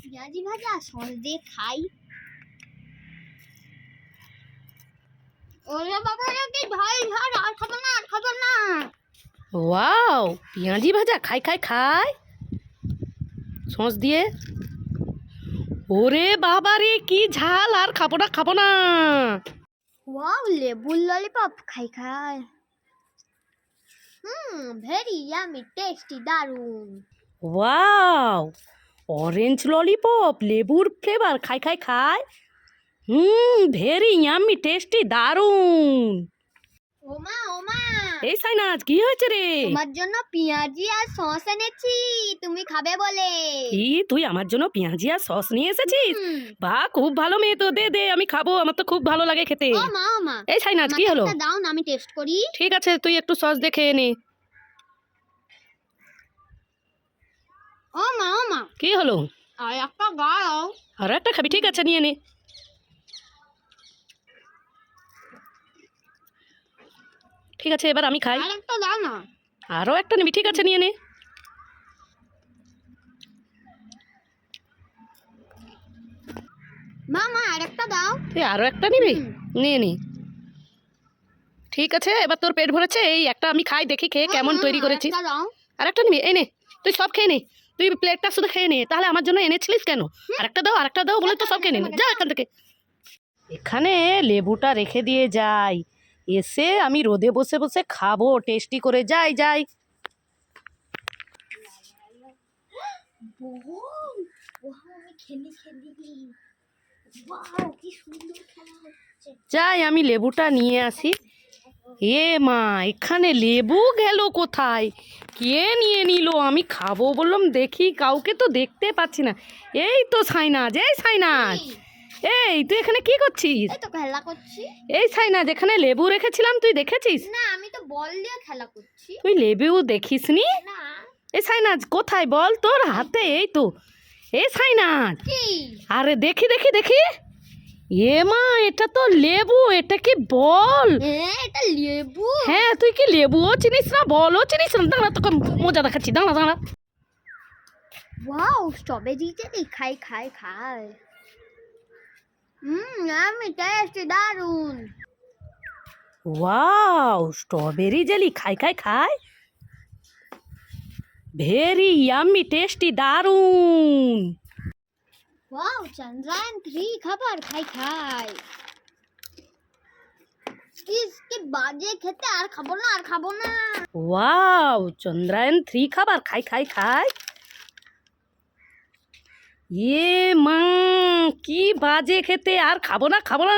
পেঁয়াজি ভাজা সস দিয়ে খাই। ওরে বাবা কি ভাই ঝাল আর খাব না আর খাব না। ওয়াও পেঁয়াজি ভাজা খাই খাই খাই। সস দিয়ে। ওরে বাবা রে কি ঝাল আর খাব না খাব না। ওয়াও লেবুর ললিপপ খাই খাই। হুম ভেরি ইয়ামি টেস্টি দারুণ ওয়াও অরেঞ্জ ললিপপ লেবুর ফ্লেভার খাই খাই খাই। হুম ভেরি ইয়াম্মি টেস্টি দারুণ। ওমা ওমা। এই সাইনাজ কি হয়েছে রে? তোমার জন্য পেঁয়াজি আর সস এনেছি তুমি খাবে বলে। কি তুই আমার জন্য পেঁয়াজি আর সস নিয়ে এসেছিস। বাহ খুব ভালো মেয়ে তো দে দে আমি খাব আমার তো খুব ভালো লাগে খেতে। ও মা ও মা এই সাইনাজ কি হলো? দাও না আমি টেস্ট করি। ঠিক আছে তুই একটু সস দেখে নে ও মা ও মা কি হলো? আর একটা গাও আর একটা খাবি ঠিক আছে নিয়ে নে। ঠিক আছে এবার আমি খাই। আর একটা দাও না। আরও একটা নিবি ঠিক আছে নিয়ে নে। মা মা আর একটা দাও। তুই আরও একটা নিবি? নিয়ে নি। ঠিক আছে এবার তোর পেট ভরেছে এই একটা আমি খাই দেখি খেয়ে কেমন তৈরি আর করেছিস দাও। আর একটা নিবি এই নে তুই সব খেয়ে নে। তুই প্লেটটা শুধু খেয়ে নে তাহলে আমার জন্য এনেছিলিস কেন? আরেকটা দাও আরেকটা দাও বলে তো সব খেয়ে নে। যা এখান থেকে। এখানে লেবুটা রেখে দিয়ে যাই। এসে আমি রোদে বসে বসে খাব টেস্টি করে যাই যাই। যাই আমি লেবুটা নিয়ে আসি। এ মা এখানে লেবু গেল কোথায়? কে নিয়ে নিল? আমি খাব বললাম দেখি কাউকে তো দেখতে পাচ্ছি না। এই তো সাইনাজ এই সাইনাজ। এই। তুই এখানে কি করছিস? এই তো খেলা করছি। এই সাইনাজ এখানে লেবু রেখেছিলাম তুই দেখেছিস? না আমি তো বল দিয়ে খেলা করছি। তুই লেবু দেখিসনি? না। এই সাইনাজ কোথায় বল? তোর হাতে এই তো। এ সাইনাজ। আরে দেখি দেখি দেখি। এ মা এটা তো লেবু এটা কি বল? এটা লেবু? হ্যাঁ তুই কি লেবুও চিনিস না বলও চিনিস না? দাঁড়া তোকে মজা দেখাচ্ছি দাঁড়া দাঁড়া। ওয়াও স্ট্রবেরি জেলি খাই খাই খাই। হুম আমি টেস্টি দারুণ ওয়াও স্ট্রবেরি জেলি খাই খাই খাই। ভেরি ইয়াম্মি টেস্টি দারুণ ওয়াও চন্দ্রায়ন থ্রি খাবার খাই খাই। কি বাজে খেতে, আর খাব না, আর খাব না। ওয়াও চন্দ্রায়ন থ্রি খাবার খাই খাই খাই। ইয়ে মা, কি বাজে খেতে, আর খাব না খাব না।